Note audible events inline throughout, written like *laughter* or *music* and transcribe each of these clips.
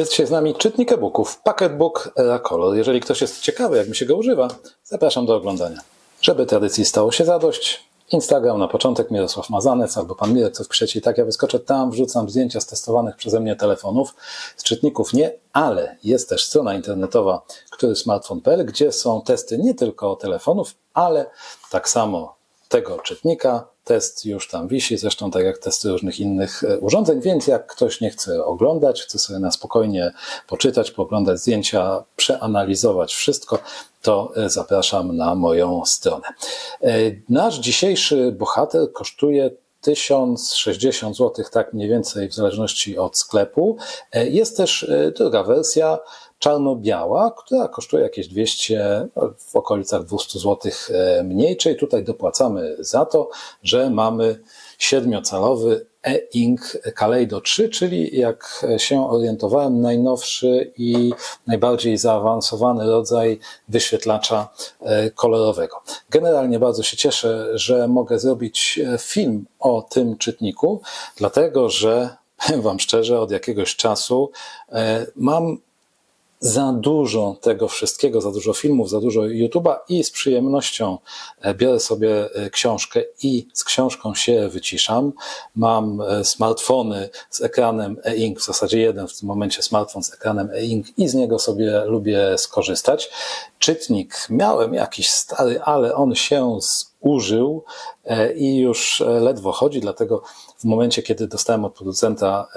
Jest dzisiaj z nami czytnik e-booków Pocketbook Era Color. Jeżeli ktoś jest ciekawy, jak mi się go używa, zapraszam do oglądania. Żeby tradycji stało się zadość, Instagram na początek Mirosław Mazanec albo pan Mirek, co wpiszecie i tak ja wyskoczę tam, wrzucam zdjęcia z testowanych przeze mnie telefonów. Z czytników nie, ale jest też strona internetowa którysmartfon.pl, gdzie są testy nie tylko telefonów, ale tak samo tego czytnika. Test już tam wisi, zresztą tak jak testy różnych innych e, urządzeń, więc jak ktoś nie chce oglądać, chce sobie na spokojnie poczytać, pooglądać zdjęcia, przeanalizować wszystko, to e, zapraszam na moją stronę. E, Nasz dzisiejszy bohater kosztuje 1060 zł, tak mniej więcej w zależności od sklepu. Jest też druga wersja, czarno-biała, która kosztuje jakieś 200, no, w okolicach 200 zł e, mniej, czyli tutaj dopłacamy za to, że mamy siedmiocalowy e-ink Kaleido 3, czyli jak się orientowałem, najnowszy i najbardziej zaawansowany rodzaj wyświetlacza e, kolorowego. Generalnie bardzo się cieszę, że mogę zrobić e, film o tym czytniku, dlatego że *laughs* powiem Wam szczerze, od jakiegoś czasu e, mam za dużo tego wszystkiego, za dużo filmów, za dużo YouTube'a i z przyjemnością e, biorę sobie e, książkę i z książką się wyciszam. Mam e, smartfony z ekranem e-ink, w zasadzie jeden w tym momencie smartfon z ekranem e-ink i z niego sobie lubię skorzystać. Czytnik miałem jakiś stary, ale on się zużył e, i już e, ledwo chodzi, dlatego w momencie, kiedy dostałem od producenta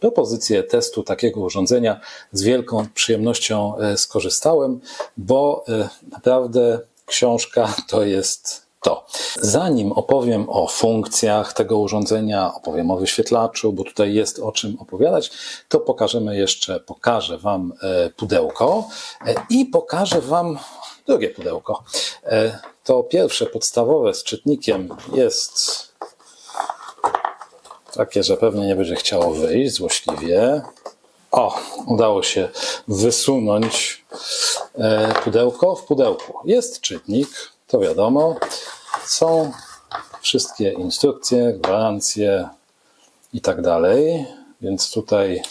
propozycję testu takiego urządzenia, z wielką przyjemnością e, skorzystałem, bo naprawdę książka *laughs* to jest to. Zanim opowiem o funkcjach tego urządzenia, opowiem o wyświetlaczu, bo tutaj jest o czym opowiadać, to pokażemy jeszcze, pokażę Wam pudełko i pokażę Wam drugie pudełko. To pierwsze, podstawowe z czytnikiem jest takie, że pewnie nie będzie chciało wyjść złośliwie. O, udało się wysunąć e, pudełko. W pudełku jest czytnik, to wiadomo. Są wszystkie instrukcje, gwarancje i tak dalej, więc tutaj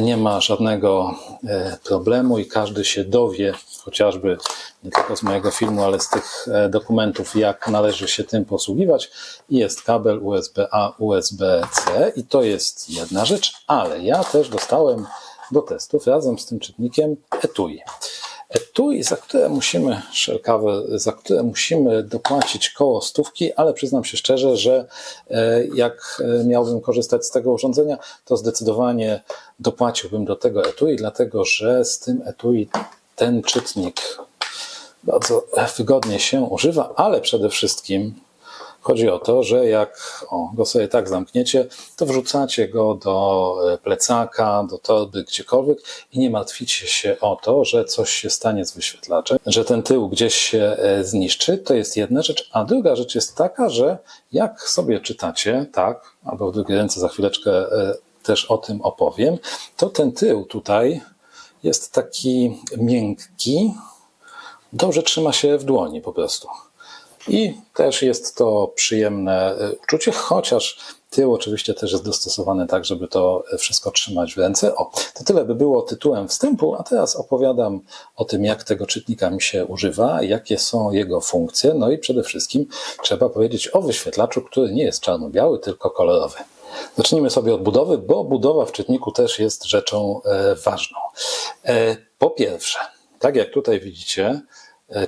nie ma żadnego e, problemu i każdy się dowie, chociażby nie tylko z mojego filmu, ale z tych e, dokumentów, jak należy się tym posługiwać. Jest kabel USB-A, USB-C i to jest jedna rzecz, ale ja też dostałem do testów razem z tym czytnikiem etui. Etui, za które musimy, szelkawe, za które musimy dopłacić koło stówki, ale przyznam się szczerze, że e, jak e, miałbym korzystać z tego urządzenia, to zdecydowanie dopłaciłbym do tego etui, dlatego że z tym etui ten czytnik bardzo wygodnie się używa, ale przede wszystkim chodzi o to, że jak o, go sobie tak zamkniecie, to wrzucacie go do e, plecaka, do torby, gdziekolwiek i nie martwicie się o to, że coś się stanie z wyświetlaczem, że ten tył gdzieś się e, zniszczy. To jest jedna rzecz. A druga rzecz jest taka, że jak sobie czytacie, tak, albo w drugiej ręce za chwileczkę e, też o tym opowiem, to ten tył tutaj jest taki miękki, dobrze trzyma się w dłoni po prostu. I też jest to przyjemne e, uczucie, chociaż tył oczywiście też jest dostosowany tak, żeby to wszystko trzymać w ręce. O, to tyle by było tytułem wstępu, a teraz opowiadam o tym, jak tego czytnika mi się używa, jakie są jego funkcje, no i przede wszystkim trzeba powiedzieć o wyświetlaczu, który nie jest czarno-biały, tylko kolorowy. Zacznijmy sobie od budowy, bo budowa w czytniku też jest rzeczą e, ważną. E, po pierwsze, tak jak tutaj widzicie, e,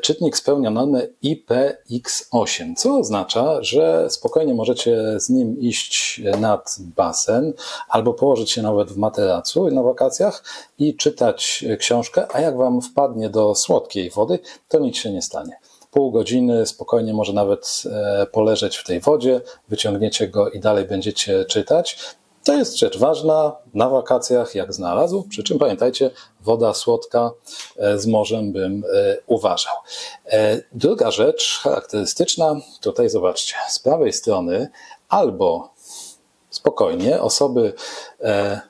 czytnik spełnia normę IPX8, co oznacza, że spokojnie możecie z nim iść nad basen albo położyć się nawet w materacu na wakacjach i czytać książkę, a jak wam wpadnie do słodkiej wody, to nic się nie stanie. Pół godziny spokojnie może nawet e, poleżeć w tej wodzie, wyciągniecie go i dalej będziecie czytać. To jest rzecz ważna na wakacjach, jak znalazł. Przy czym pamiętajcie, woda słodka e, z morzem bym e, uważał. E, Druga rzecz charakterystyczna, tutaj zobaczcie, z prawej strony albo spokojnie, osoby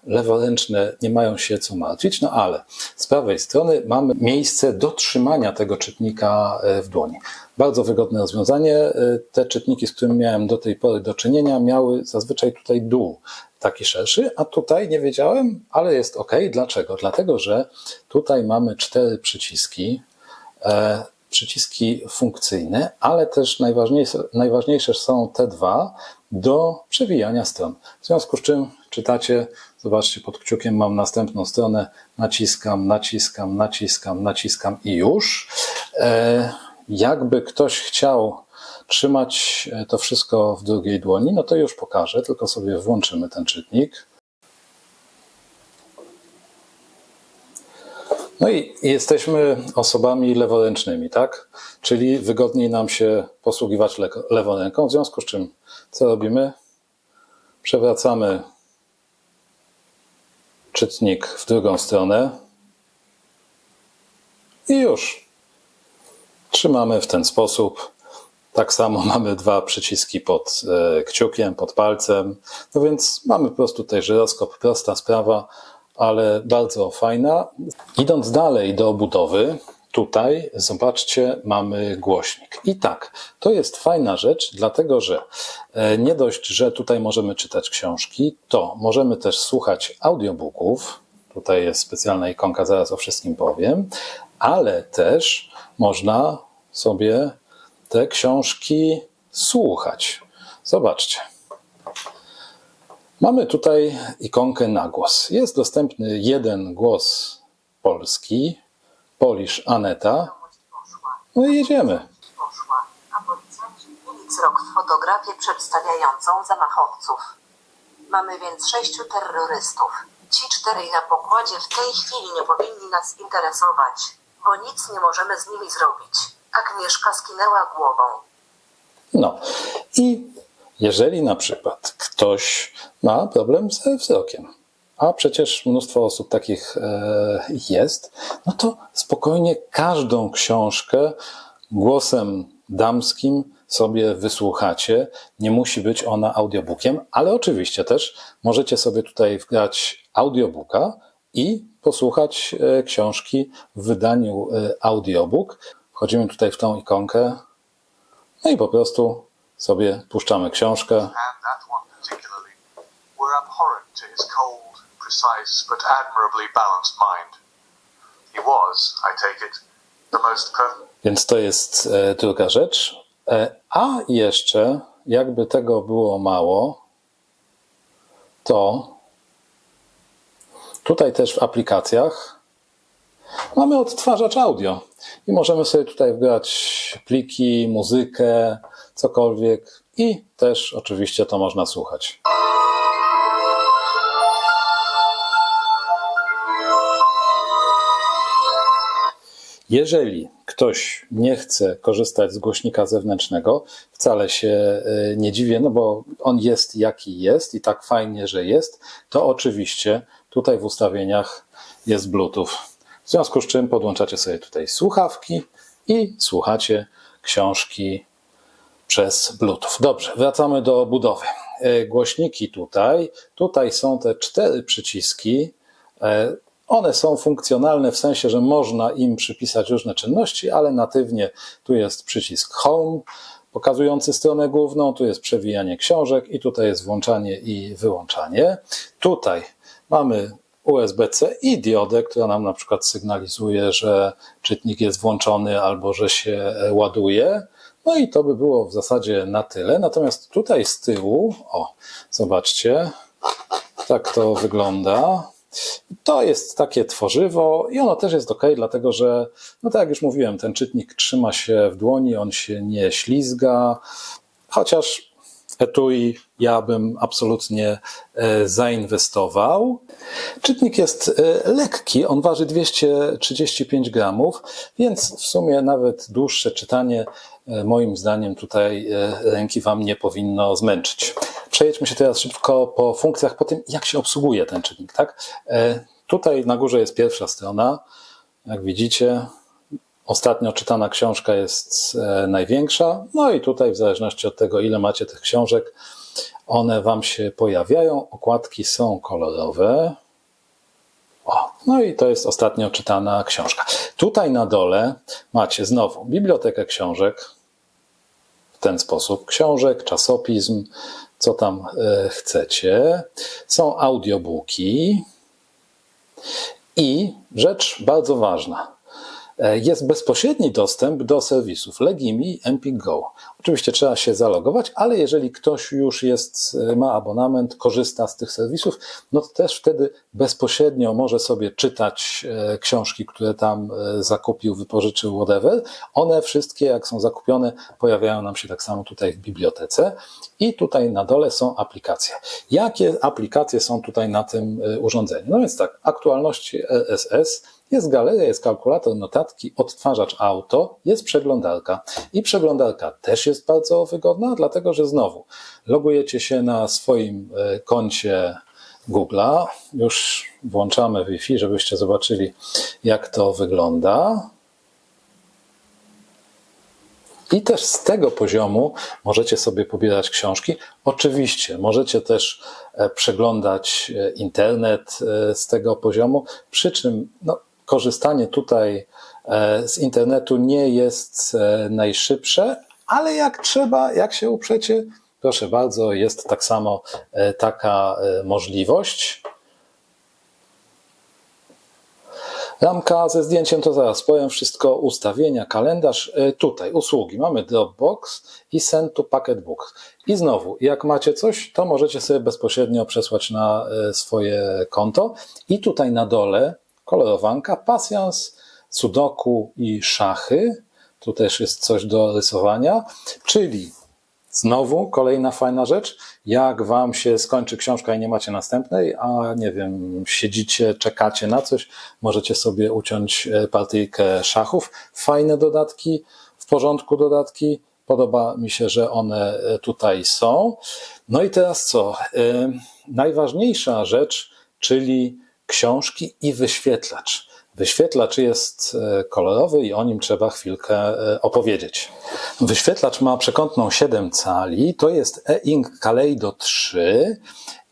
leworęczne nie mają się co martwić, no ale z prawej strony mamy miejsce do trzymania tego czytnika w dłoni. Bardzo wygodne rozwiązanie. Te czytniki, z którymi miałem do tej pory do czynienia, miały zazwyczaj tutaj dół taki szerszy, a tutaj nie wiedziałem, ale jest ok. Dlaczego? Dlatego, że tutaj mamy cztery przyciski, e, przyciski funkcyjne, ale też najważniejsze, najważniejsze są te dwa do przewijania stron. W związku z czym czytacie, zobaczcie, pod kciukiem mam następną stronę, naciskam, naciskam, naciskam, naciskam i już. E, jakby ktoś chciał trzymać to wszystko w drugiej dłoni, no to już pokażę, tylko sobie włączymy ten czytnik. No i jesteśmy osobami leworęcznymi, tak? Czyli wygodniej nam się posługiwać le- lewą ręką, w związku z czym co robimy? Przewracamy czytnik w drugą stronę i już. Trzymamy w ten sposób. Tak samo *laughs* mamy dwa przyciski pod e, kciukiem, pod palcem. No więc mamy po prostu tutaj żyroskop, prosta sprawa, ale bardzo fajna. Idąc dalej do obudowy, tutaj zobaczcie, mamy głośnik. I tak, to jest fajna rzecz, dlatego że e, nie dość, że tutaj możemy czytać książki, to możemy też słuchać audiobooków. Tutaj jest specjalna ikonka, zaraz o wszystkim powiem, ale też można sobie te książki słuchać. Zobaczcie. Mamy tutaj ikonkę na głos. Jest dostępny jeden głos polski, Polish Aneta. No i jedziemy. Wzrok w fotografię przedstawiającą zamachowców. Mamy więc sześciu terrorystów. Ci czterej na pokładzie w tej chwili nie powinni nas interesować, bo nic nie możemy z nimi zrobić. Agnieszka skinęła głową. No i jeżeli na przykład ktoś ma problem ze wzrokiem, a przecież mnóstwo osób takich e, jest, no to spokojnie każdą książkę głosem damskim sobie wysłuchacie. Nie musi być ona audiobookiem, ale oczywiście też możecie sobie tutaj wgrać audiobooka i posłuchać e, książki w wydaniu e, audiobook. Wchodzimy tutaj w tą ikonkę, no i po prostu sobie puszczamy książkę. and that one particularly, were abhorrent to his cold, precise, but admirably balanced mind. He was, I take it, the most perfect. Więc to jest e, druga rzecz. E, a jeszcze, jakby tego było mało, to tutaj też w aplikacjach mamy odtwarzacz audio i możemy sobie tutaj wgrać pliki, muzykę, cokolwiek i też oczywiście to można słuchać. Jeżeli ktoś nie chce korzystać z głośnika zewnętrznego, wcale się e, nie dziwię, no bo on jest jaki jest i tak fajnie, że jest, to oczywiście tutaj w ustawieniach jest Bluetooth. W związku z czym podłączacie sobie tutaj słuchawki i słuchacie książki przez Bluetooth. Dobrze, wracamy do budowy. E, Głośniki tutaj, tutaj są te cztery przyciski. E, One są funkcjonalne w sensie, że można im przypisać różne czynności, ale natywnie tu jest przycisk Home pokazujący stronę główną, tu jest przewijanie książek i tutaj jest włączanie i wyłączanie. Tutaj mamy USB-C i diodę, która nam na przykład sygnalizuje, że czytnik jest włączony albo że się e, ładuje. No i to by było w zasadzie na tyle. Natomiast tutaj z tyłu, o, zobaczcie, tak to wygląda. To jest takie tworzywo i ono też jest ok, dlatego że, no tak jak już mówiłem, ten czytnik trzyma się w dłoni, on się nie ślizga, chociaż etui ja bym absolutnie e, zainwestował. Czytnik jest e, lekki, on waży 235 gramów, więc w sumie nawet dłuższe czytanie e, moim zdaniem tutaj ręki Wam nie powinno zmęczyć. Przejedźmy się teraz szybko po funkcjach, po tym jak się obsługuje ten czytnik. Tak? Tutaj na górze jest pierwsza strona. Jak widzicie, Ostatnio czytana książka jest największa, no i tutaj w zależności od tego, ile macie tych książek, one Wam się pojawiają. Okładki są kolorowe. O, no i to jest ostatnio czytana książka. Tutaj na dole macie znowu bibliotekę książek. ten sposób książek, czasopism, co tam e, chcecie. Są audiobooki i rzecz bardzo ważna. E, Jest bezpośredni dostęp do serwisów Legimi Empik Go. Oczywiście trzeba się zalogować, ale jeżeli ktoś już jest, e, ma abonament, korzysta z tych serwisów, no to też wtedy bezpośrednio może sobie czytać e, książki, które tam zakupił, wypożyczył, whatever. One wszystkie, jak są zakupione, pojawiają nam się tak samo tutaj w bibliotece. I tutaj na dole są aplikacje. Jakie aplikacje są tutaj na tym urządzeniu? No więc tak, aktualności RSS, jest galeria, jest kalkulator, notatki, odtwarzacz auto, jest przeglądarka. I przeglądarka też jest bardzo wygodna, dlatego że znowu logujecie się na swoim e, koncie Google'a. Już włączamy Wi-Fi, żebyście zobaczyli, jak to wygląda. I też z tego poziomu możecie sobie pobierać książki. Oczywiście możecie też e, przeglądać e, internet z tego poziomu, przy czym no, korzystanie tutaj e, z internetu nie jest e, najszybsze, ale jak trzeba, jak się uprzecie, proszę bardzo, jest tak samo e, taka możliwość. Ramka ze zdjęciem to zaraz powiem wszystko, ustawienia, kalendarz. Tutaj usługi mamy Dropbox i Send to Packetbook. I znowu, jak macie coś, to możecie sobie bezpośrednio przesłać na swoje konto. I tutaj na dole kolorowanka, pasjans, sudoku i szachy. Tu też jest coś do rysowania, czyli Znowu kolejna fajna rzecz. Jak wam się skończy książka i nie macie następnej, a nie wiem, siedzicie, czekacie na coś, możecie sobie uciąć e, partyjkę szachów. Fajne dodatki, w porządku dodatki. Podoba mi się, że one e, tutaj są. No i teraz co? E, Najważniejsza rzecz, czyli książki i wyświetlacz. Wyświetlacz jest e, kolorowy i o nim trzeba chwilkę e, opowiedzieć. Wyświetlacz ma przekątną 7 cali, to jest e-ink Kaleido 3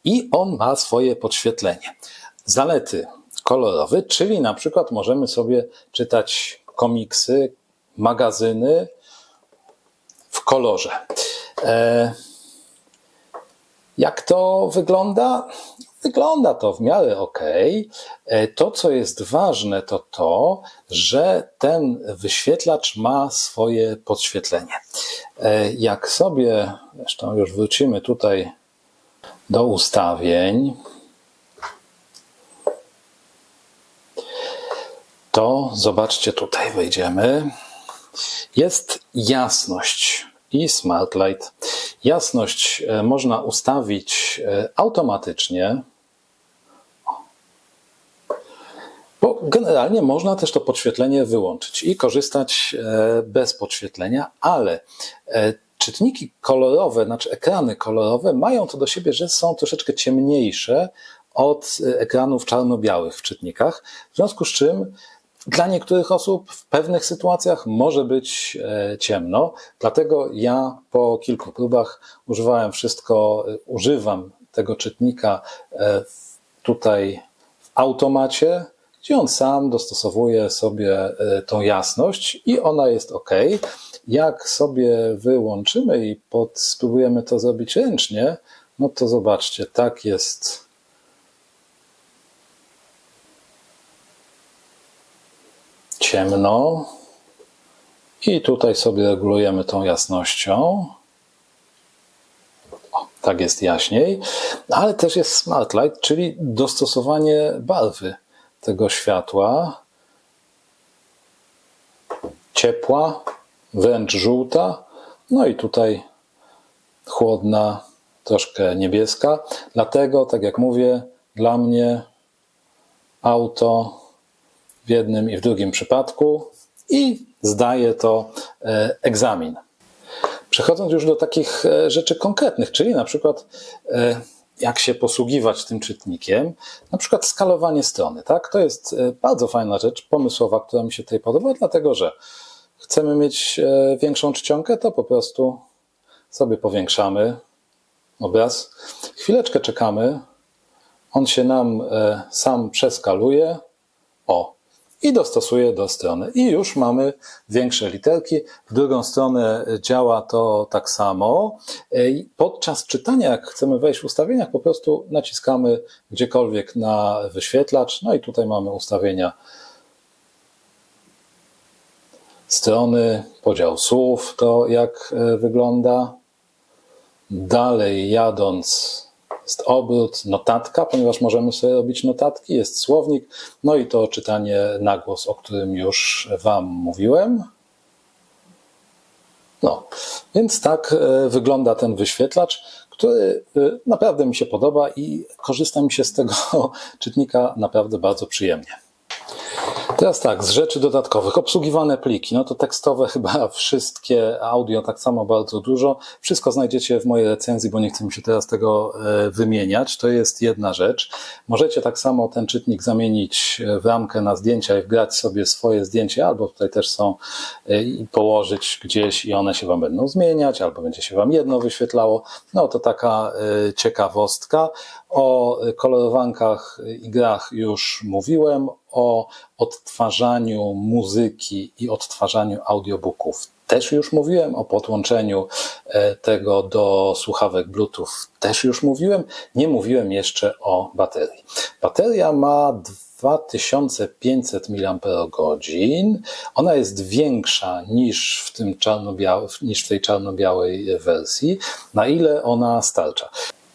i on ma swoje podświetlenie. Zalety kolorowy, czyli na przykład możemy sobie czytać komiksy, magazyny w kolorze. E, jak to wygląda? Wygląda to w miarę ok. To, co jest ważne, to to, że ten wyświetlacz ma swoje podświetlenie. E, Jak sobie, zresztą już wrócimy tutaj do ustawień, to zobaczcie tutaj, wejdziemy. Jest jasność i Smart Light. Jasność e, można ustawić e, automatycznie, bo generalnie można też to podświetlenie wyłączyć i korzystać e, bez podświetlenia, ale czytniki kolorowe, znaczy ekrany kolorowe mają to do siebie, że są troszeczkę ciemniejsze od ekranów czarno-białych w czytnikach, w związku z czym dla niektórych osób w pewnych sytuacjach może być e, ciemno, dlatego ja po kilku próbach używałem wszystko, e, używam tego czytnika e, tutaj w automacie, gdzie on sam dostosowuje sobie tą jasność i ona jest ok. Jak sobie wyłączymy i spróbujemy to zrobić ręcznie, no to zobaczcie, tak jest ciemno. I tutaj sobie regulujemy tą jasnością. O, tak jest jaśniej. Ale też jest smart light, czyli dostosowanie barwy tego światła. Ciepła, wręcz żółta. No i tutaj chłodna, troszkę niebieska. Dlatego, tak jak mówię, dla mnie auto w jednym i w drugim przypadku i zdaje to e, egzamin. Przechodząc już do takich e, rzeczy konkretnych, czyli na przykład e, jak się posługiwać tym czytnikiem, na przykład skalowanie strony, tak? To jest bardzo fajna rzecz, pomysłowa, która mi się tutaj podoba, dlatego że chcemy mieć większą czcionkę, to po prostu sobie powiększamy obraz. Chwileczkę czekamy, on się nam sam przeskaluje. O, i dostosuję do strony. I już mamy większe literki. W drugą stronę działa to tak samo. Podczas czytania, jak chcemy wejść w ustawieniach, po prostu naciskamy gdziekolwiek na wyświetlacz. No i tutaj mamy ustawienia strony, podział słów, to jak e, wygląda. Dalej jadąc jest obrót, notatka, ponieważ możemy sobie robić notatki, jest słownik, no i to czytanie na głos, o którym już Wam mówiłem. No, więc tak e, wygląda ten wyświetlacz, który e, naprawdę mi się podoba i korzysta mi się z tego *laughs* czytnika naprawdę bardzo przyjemnie. Teraz tak, z rzeczy dodatkowych. Obsługiwane pliki, no to tekstowe *laughs* chyba wszystkie, audio tak samo bardzo dużo. Wszystko znajdziecie w mojej recenzji, bo nie chcę mi się teraz tego e, wymieniać. To jest jedna rzecz. Możecie tak samo ten czytnik zamienić w ramkę na zdjęcia i wgrać sobie swoje zdjęcie, albo tutaj też są e, i położyć gdzieś i one się Wam będą zmieniać, albo będzie się Wam jedno wyświetlało. No to taka e, ciekawostka. O kolorowankach i grach już mówiłem, o odtwarzaniu muzyki i odtwarzaniu audiobooków też już mówiłem, o podłączeniu e, tego do słuchawek Bluetooth też już mówiłem, nie mówiłem jeszcze o baterii. Bateria ma 2500 mAh. Ona jest większa niż w, tym niż w tej czarno-białej wersji. Na ile ona starcza?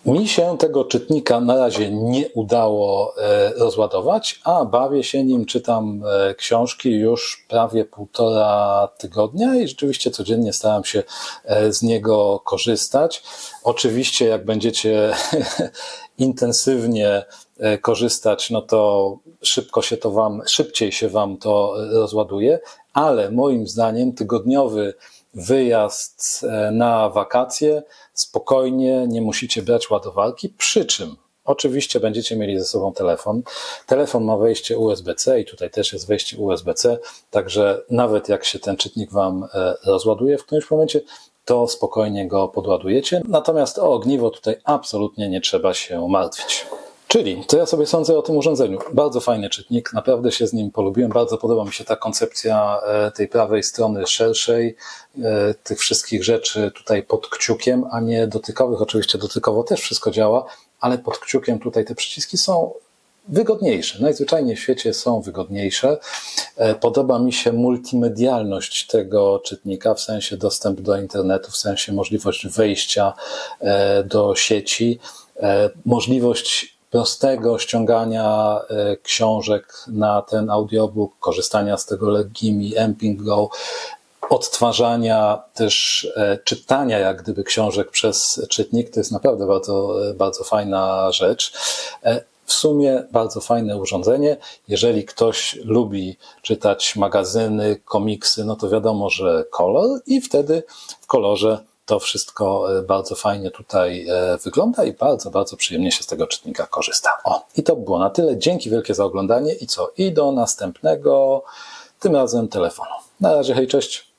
Mi się tego czytnika na razie nie udało e, rozładować, a bawię się nim, czytam e, książki już prawie półtora tygodnia i rzeczywiście codziennie staram się e, z niego korzystać. Oczywiście, jak będziecie *laughs* intensywnie korzystać, no to szybko się to wam, szybciej się wam to rozładuje, ale moim zdaniem tygodniowy wyjazd e, na wakacje spokojnie, nie musicie brać ładowarki, przy czym oczywiście będziecie mieli ze sobą telefon. Telefon ma wejście USB-C i tutaj też jest wejście USB-C, także nawet jak się ten czytnik Wam e, rozładuje w którymś momencie, to spokojnie go podładujecie. Natomiast o ogniwo tutaj absolutnie nie trzeba się martwić. Czyli, co ja sobie sądzę o tym urządzeniu? Bardzo fajny czytnik, naprawdę się z nim polubiłem. Bardzo podoba mi się ta koncepcja e, tej prawej strony szerszej, e, tych wszystkich rzeczy tutaj pod kciukiem, a nie dotykowych. Oczywiście dotykowo też wszystko działa, ale pod kciukiem tutaj te przyciski są wygodniejsze. Najzwyczajniej w świecie są wygodniejsze. E, Podoba mi się multimedialność tego czytnika, w sensie dostęp do internetu, w sensie możliwość wejścia do sieci, możliwość prostego ściągania e, książek na ten audiobook, korzystania z tego Legimi, Emping Go, odtwarzania też e, czytania jak gdyby książek przez czytnik, to jest naprawdę bardzo, e, bardzo fajna rzecz. W sumie bardzo fajne urządzenie. Jeżeli ktoś lubi czytać magazyny, komiksy, no to wiadomo, że kolor i wtedy w kolorze to wszystko e, bardzo fajnie tutaj e, wygląda i bardzo, bardzo przyjemnie się z tego czytnika korzysta. O, i to było na tyle. Dzięki wielkie za oglądanie i co? I do następnego, tym razem telefonu. Na razie, hej, cześć.